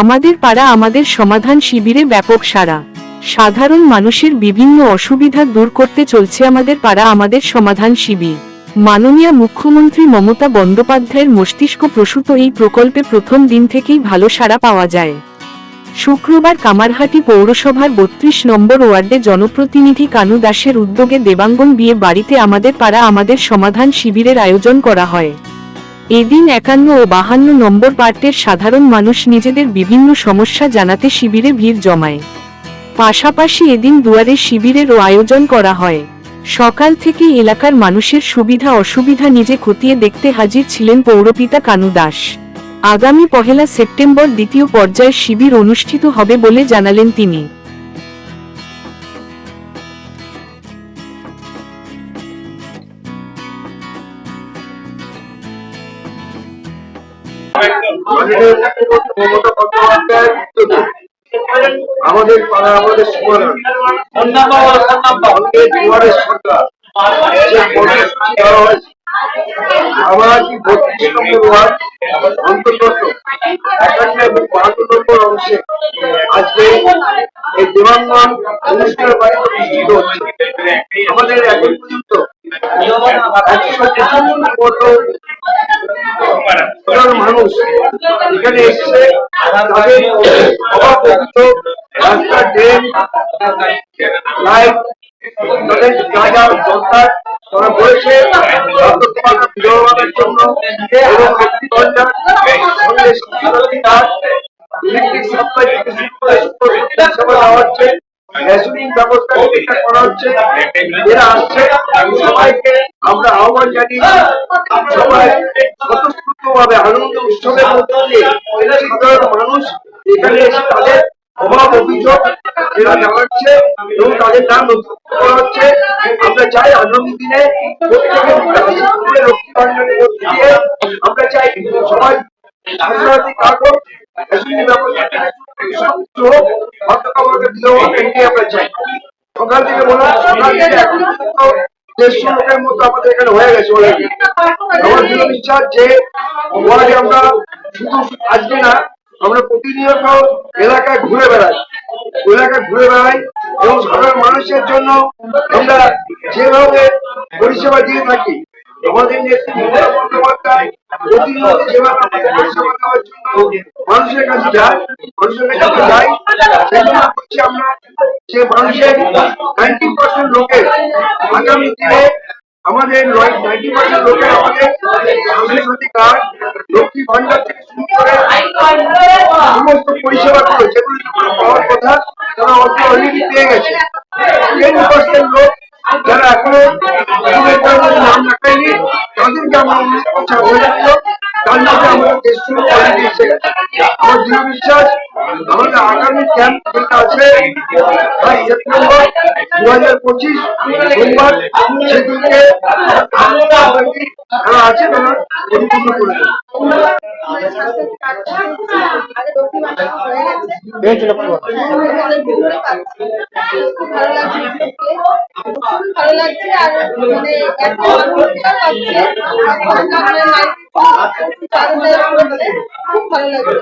আমাদের পাড়া আমাদের সমাধান শিবিরে ব্যাপক সারা সাধারণ মানুষের বিভিন্ন অসুবিধা দূর করতে চলছে আমাদের পাড়া আমাদের সমাধান শিবির। মাননীয় মুখ্যমন্ত্রী মমতা বন্দ্যোপাধ্যায়ের মস্তিষ্ক প্রসূত এই প্রকল্পে প্রথম দিন থেকেই ভালো সাড়া পাওয়া যায়। শুক্রবার কামারহাটি পৌরসভার বত্রিশ নম্বর ওয়ার্ডে জনপ্রতিনিধি কানু দাসের উদ্যোগে দেবাঙ্গন বিয়ে বাড়িতে আমাদের পাড়া আমাদের সমাধান শিবিরের আয়োজন করা হয়। এদিন একান্ন ও বাহান্ন নম্বর পার্টের সাধারণ মানুষ নিজেদের বিভিন্ন সমস্যা জানাতে শিবিরে ভিড় জমায়। পাশাপাশি এদিন দুয়ারে শিবিরেরও আয়োজন করা হয়। সকাল থেকে এলাকার মানুষের সুবিধা অসুবিধা নিজে খতিয়ে দেখতে হাজির ছিলেন পৌরপিতা কানু দাস। আগামী পহেলা সেপ্টেম্বর দ্বিতীয় পর্যায়ের শিবির অনুষ্ঠিত হবে বলে জানালেন তিনি। আমাদের পাড়া, আমাদের সরকার আমার বত্রিশ নম্বর ওয়ার্ড? অন্তর্গত একান্ন অংশে। আজকে এই দেবাঙ্গন অনুষ্ঠানের বাড়ি অনুষ্ঠিত হচ্ছে। আমাদের এখন পর্যন্ত মানুষ এখানে এসছে রাস্তা জন্য এবং একটি ঘণ্টা সঙ্গে স্বাস্থ্যসাথী কার্ড ইলেকট্রিক সাপ্লাই থেকে শুরু করে শিক্ষা সেবা দেওয়া হচ্ছে রেশনিং ব্যবস্থা ঠিকঠাক করা হচ্ছে এরা আসছে সবাইকে আমরা আহ্বান জানি সবাই স্বতঃস্ফূর্ত ভাবে আনন্দ উৎসবের মধ্যে দিয়ে সাধারণ মানুষ এখানে এসে তাদের অভাব অভিযোগ এরা জানাচ্ছে এবং তাদের নাম নথিভুক্ত করা হচ্ছে। আমরা চাই আগামী দিনে প্রত্যেকের দিয়ে আমরা চাই সবাই স্বাস্থ্যসাথী কার্ড ব্যবস্থা আমরা আজকে না আমরা প্রতিনিয়ত এলাকায় ঘুরে বেড়াই। এলাকায় ঘুরে বেড়াই এবং সাধারণ মানুষের জন্য আমরা যেভাবে পরিষেবা দিয়ে থাকি আমাদের নেত্রী পরিষেবা পার্সেন্ট লোকের আমাদের নাইনটি পার্সেন্ট লোকের থেকে শুরু করে সমস্ত পাওয়ার কথা, তারা অলরেডি পেয়ে গেছে। টেন পার্সেন্ট লোক যারা এখনও নাম লেখায়নি তাদেরকে আমরা অনুরোধ করছি আবেদনগুলো তার মধ্যে আমাদের দেশ শুরু এসে গেছে আমার দৃঢ় বিশ্বাস, আমাদের আগামী ক্যাম্প যেটা আছে ফার্স্ট সেপ্টেম্বর করে হয়ে খুব ভালো লাগছে ভালো লাগছে আর মানে মানে খুব ভালো লাগছে।